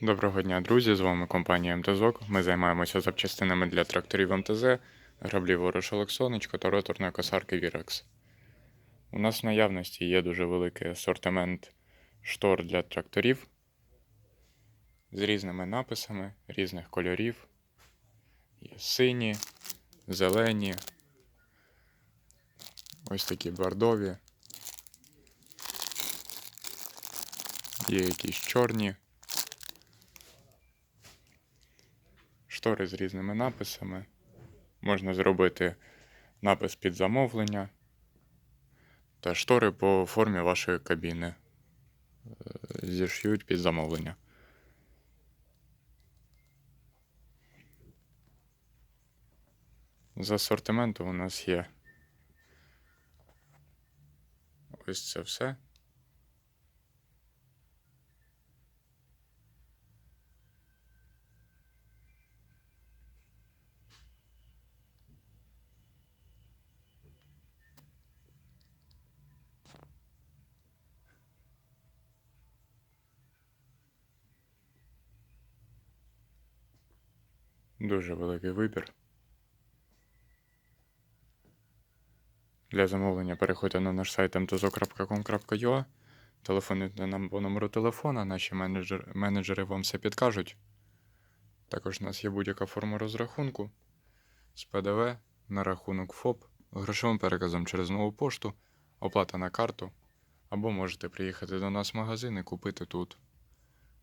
Доброго дня, друзі! З вами компанія МТЗОК. Ми займаємося запчастинами для тракторів МТЗ, граблів ворошилок сонечко та роторної косарки Вірекс. У нас в наявності є дуже великий асортимент штор для тракторів з різними написами, різних кольорів. Є сині, зелені, ось такі бордові. Є якісь чорні. Штори з різними написами. Можна зробити напис під замовлення та штори по формі вашої кабіни. Е, Зішьють під замовлення. З асортименту у нас є ось це все. Дуже великий вибір. Для замовлення переходьте на наш сайт mtzo.com.ua, телефонуйте нам по номеру телефона, наші менеджери, менеджери вам все підкажуть. Також у нас є будь-яка форма розрахунку з ПДВ на рахунок ФОП, грошовим переказом через нову пошту, оплата на карту, або можете приїхати до нас в магазин і купити тут.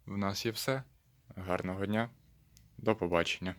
В нас є все. Гарного дня. До побачення.